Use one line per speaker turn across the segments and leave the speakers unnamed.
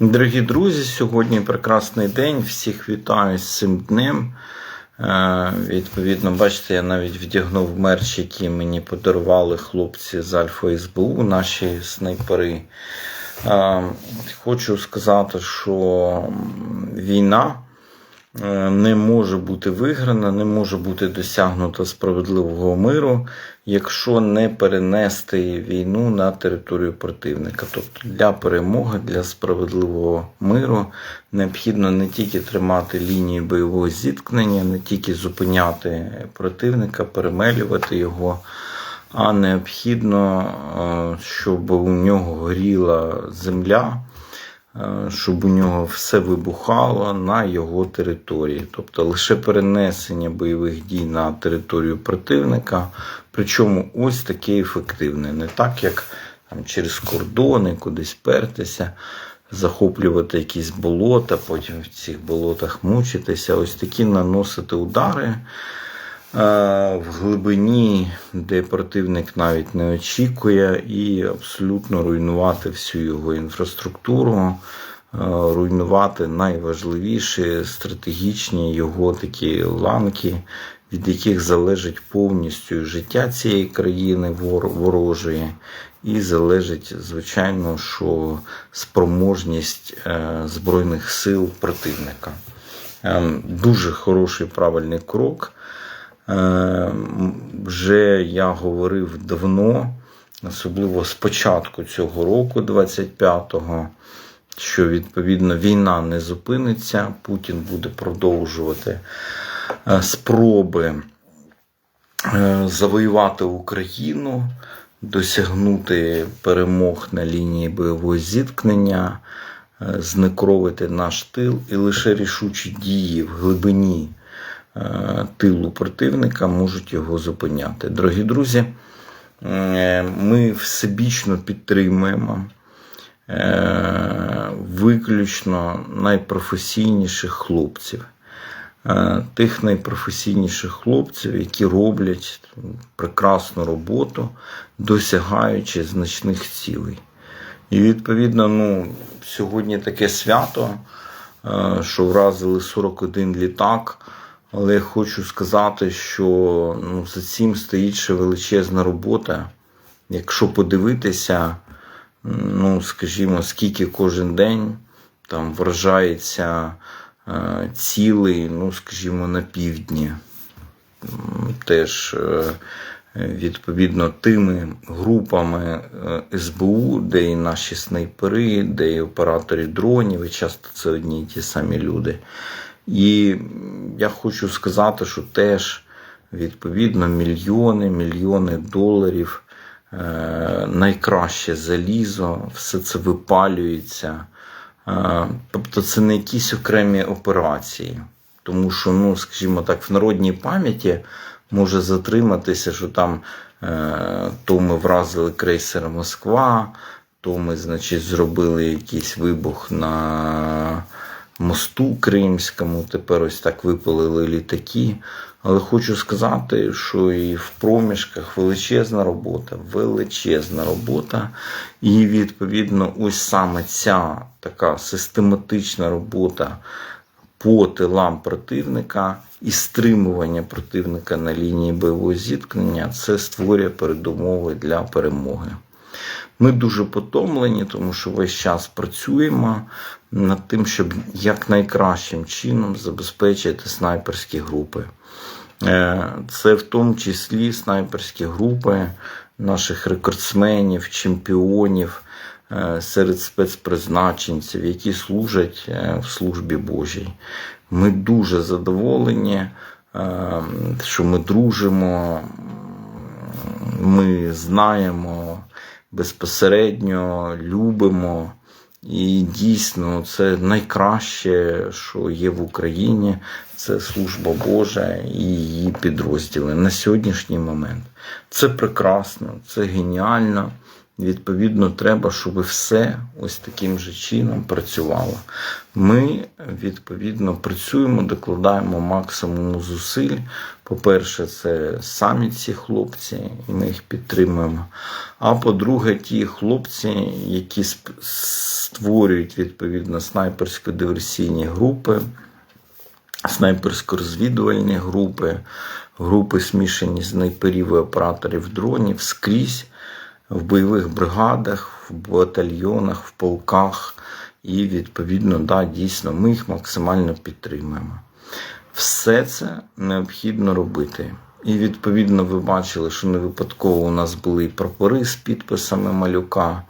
Дорогі друзі, сьогодні прекрасний день. Всіх вітаю з цим днем. Е, Відповідно, бачите, я навіть вдягнув мерч, який мені подарували хлопці з Альфа СБУ, наші снайпери. Е, Хочу сказати, що війна не може бути виграна, не може бути досягнуто справедливого миру, якщо не перенести війну на територію противника. Тобто для перемоги, для справедливого миру необхідно не тільки тримати лінії бойового зіткнення, не тільки зупиняти противника, перемелювати його. А необхідно, е, щоб у нього горіла земля, е, щоб у нього все вибухало на його території. Тобто лише перенесення бойових дій на територію противника, причому ось таке ефективне, не так, як там, через кордони кудись пертися, захоплювати якісь болота, потім в цих болотах мучитися. Ось такі наносити удари. В глибині, де противник навіть не очікує, і абсолютно руйнувати всю його інфраструктуру, руйнувати найважливіші стратегічні його такі ланки, від яких залежить повністю життя цієї країни ворожої, і залежить, звичайно, що спроможність е, збройних сил противника. Ем, Дуже хороший правильний крок. Е, Вже я говорив давно, особливо з початку цього року, 25-го, що відповідно війна не зупиниться, Путін буде продовжувати е, спроби е, завоювати Україну, досягнути перемог на лінії бойового зіткнення, знекровити наш тил і лише рішучі дії в глибині тилу противника можуть його зупиняти. Дорогі друзі, е, ми всебічно підтримуємо е, виключно найпрофесійніших хлопців. Е, Тих найпрофесійніших хлопців, які роблять прекрасну роботу, досягаючи значних цілей. І відповідно, ну, сьогодні таке свято, е, що вразили 41 літак. Але я хочу сказати, що ну, за цим стоїть ще величезна робота. Якщо подивитися, ну, скажімо, скільки кожен день там вражається е, цілий, ну, скажімо, на півдні. Теж е, відповідно тими групами е, СБУ, де і наші снайпери, де і оператори дронів, і часто це одні й ті самі люди. І я хочу сказати, що теж відповідно мільйони, мільйони доларів, е, найкраще залізо, все це випалюється. Е, Тобто це не якісь окремі операції. Тому що, ну, скажімо так, в народній пам'яті може затриматися, що там е, то ми вразили крейсер Москва, то ми, значить, зробили якийсь вибух на мосту Кримському, тепер ось так випалили літаки. Але хочу сказати, що і в проміжках величезна робота, величезна робота. І відповідно, ось саме ця така систематична робота по тилам противника і стримування противника на лінії бойового зіткнення це створює передумови для перемоги. Ми дуже потомлені, тому що весь час працюємо над тим, щоб якнайкращим чином забезпечити снайперські групи. Е, Це в тому числі снайперські групи наших рекордсменів, чемпіонів е, серед спецпризначенців, які служать е, в службі Божій. Ми дуже задоволені, що ми дружимо, ми знаємо безпосередньо, любимо. І дійсно, це найкраще, що є в Україні, це служба Божа і її підрозділи на сьогоднішній момент. Це прекрасно, це геніально. Відповідно, треба, щоб все ось таким же чином працювало. Ми, відповідно, працюємо, докладаємо максимум зусиль. По-перше, це самі ці хлопці, і ми їх підтримуємо. А по-друге, ті хлопці, які створюють відповідно снайперсько-диверсійні групи, снайперсько-розвідувальні групи, групи смішані снайперів і операторів дронів скрізь в бойових бригадах, в батальйонах, в полках. І відповідно, да, дійсно, ми їх максимально підтримуємо. Все це необхідно робити. І відповідно ви бачили, що не випадково у нас були і прапори з підписами малюка,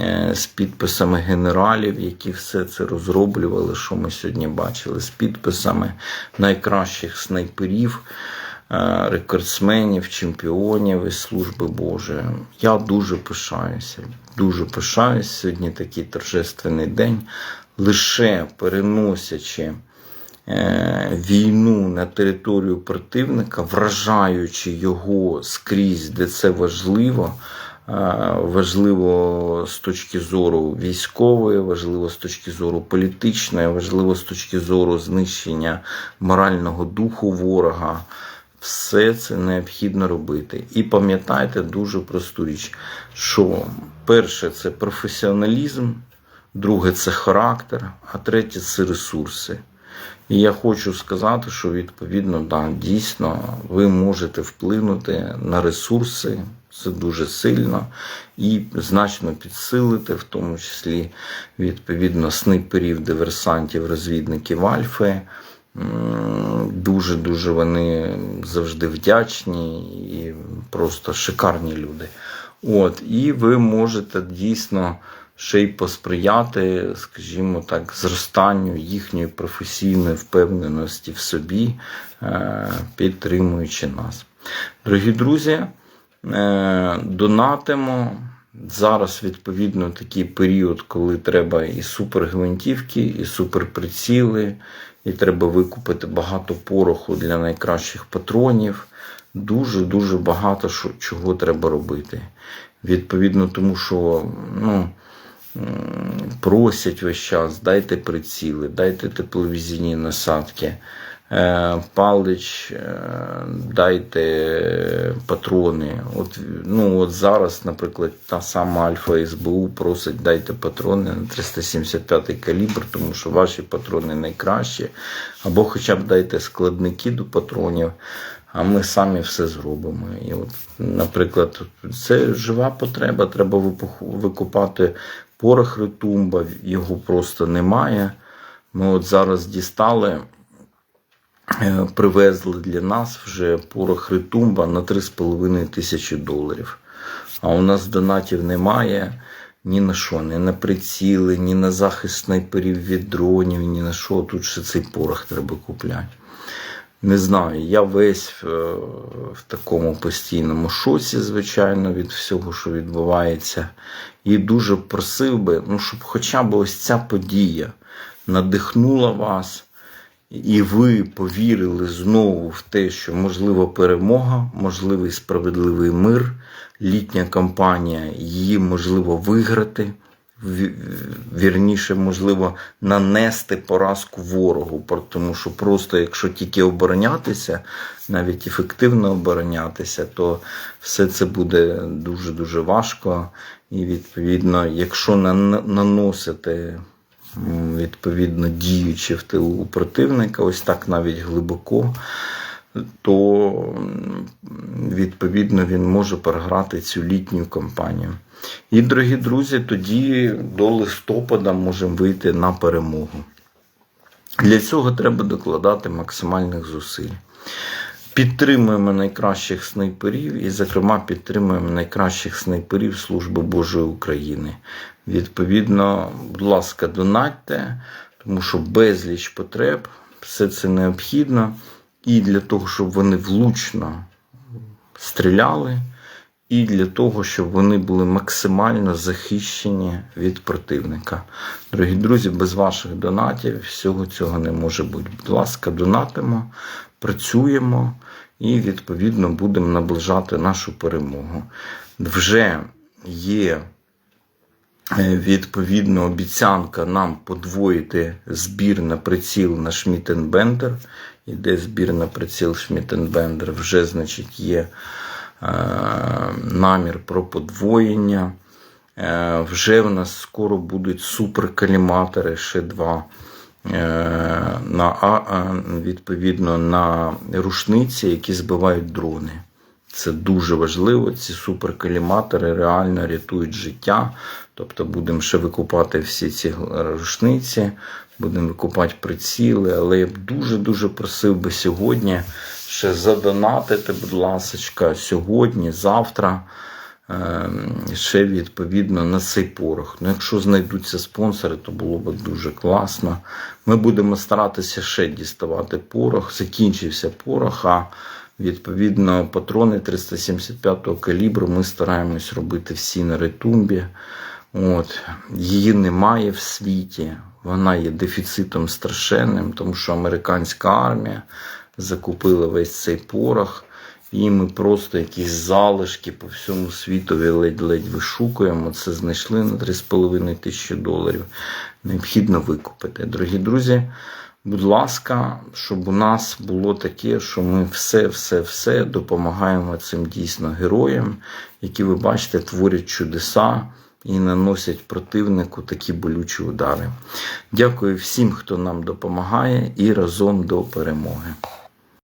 е, з підписами генералів, які все це розроблювали, що ми сьогодні бачили, з підписами найкращих снайперів, рекордсменів, чемпіонів із служби Божої. Я дуже пишаюся, дуже пишаюся. Сьогодні такий торжественний день, лише переносячи е, війну на територію противника, вражаючи його скрізь, де це важливо. Е, Важливо з точки зору військової, важливо з точки зору політичної, важливо з точки зору знищення морального духу ворога. Все це необхідно робити. І пам'ятайте дуже просту річ, що перше це професіоналізм, друге це характер, а третє це ресурси. І я хочу сказати, що відповідно, да, дійсно, ви можете вплинути на ресурси, це дуже сильно, і значно підсилити, в тому числі відповідно снайперів, диверсантів, розвідників Альфи. Дуже дуже вони завжди вдячні і просто шикарні люди. От, і ви можете дійсно ще й посприяти, скажімо так, зростанню їхньої професійної впевненості в собі, е, підтримуючи нас. Дорогі друзі, е, донатимо. Зараз, відповідно, такий період, коли треба і супергвинтівки, і суперприціли, і треба викупити багато пороху для найкращих патронів. Дуже-дуже багато чого треба робити. Відповідно, тому що ну, просять весь час, дайте приціли, дайте тепловізійні насадки. Е, Палич, е, дайте патрони. От, ну, от зараз, наприклад, та сама Альфа СБУ просить дайте патрони на 375 калібр, тому що ваші патрони найкращі. Або хоча б дайте складники до патронів, а ми самі все зробимо. І от, наприклад, це жива потреба, треба викупати порох ретумба, його просто немає. Ми от зараз дістали. Е, привезли для нас вже порох Ритумба на 3,5 тисячі доларів. А у нас донатів немає ні на що, ні на приціли, ні на захист снайперів від дронів, ні на що. Тут ще цей порох треба купляти. Не знаю, я весь е, в такому постійному шоці, звичайно, від всього, що відбувається. І дуже просив би, ну, щоб хоча б ось ця подія надихнула вас. І ви повірили знову в те, що можлива перемога, можливий справедливий мир, літня кампанія, її можливо виграти, вірніше, можливо, нанести поразку ворогу, тому що просто якщо тільки оборонятися, навіть ефективно оборонятися, то все це буде дуже-дуже важко. І відповідно, якщо нан- наносити відповідно діючи в тилу у противника, ось так навіть глибоко, то відповідно він може програти цю літню кампанію. І, дорогі друзі, тоді до листопада можемо вийти на перемогу. Для цього треба докладати максимальних зусиль. Підтримуємо найкращих снайперів і, зокрема, підтримуємо найкращих снайперів Служби Божої України. Відповідно, будь ласка, донатьте, тому що безліч потреб, все це необхідно. І для того, щоб вони влучно стріляли, і для того, щоб вони були максимально захищені від противника. Дорогі друзі, без ваших донатів всього цього не може бути. Будь ласка, донатимо, працюємо і відповідно будемо наближати нашу перемогу. Вже є е, відповідно обіцянка нам подвоїти збір на приціл на Шмітенбендер. Іде збір на приціл Шмітенбендер. Вже, значить, є намір про подвоєння. Е, вже в нас скоро будуть суперкаліматори, ще два. е, На, відповідно на рушниці, які збивають дрони. Це дуже важливо. Ці суперкаліматори реально рятують життя. Тобто будемо ще викупати всі ці рушниці, будемо викупати приціли. Але я б дуже-дуже просив би сьогодні ще задонатити, будь ласка, сьогодні, завтра. е, Ще відповідно на цей порох. Ну, якщо знайдуться спонсори, то було б дуже класно. Ми будемо старатися ще діставати порох. Закінчився порох, а відповідно патрони 375-го калібру ми стараємось робити всі на ретумбі. От. Її немає в світі. Вона є дефіцитом страшенним, тому що американська армія закупила весь цей порох. І ми просто якісь залишки по всьому світові ледь-ледь вишукуємо. Це знайшли на 3,5 тисячі доларів. Необхідно викупити. Дорогі друзі, будь ласка, щоб у нас було таке, що ми все, все, все допомагаємо цим дійсно героям, які, ви бачите, творять чудеса і наносять противнику такі болючі удари. Дякую всім, хто нам допомагає, і разом до перемоги.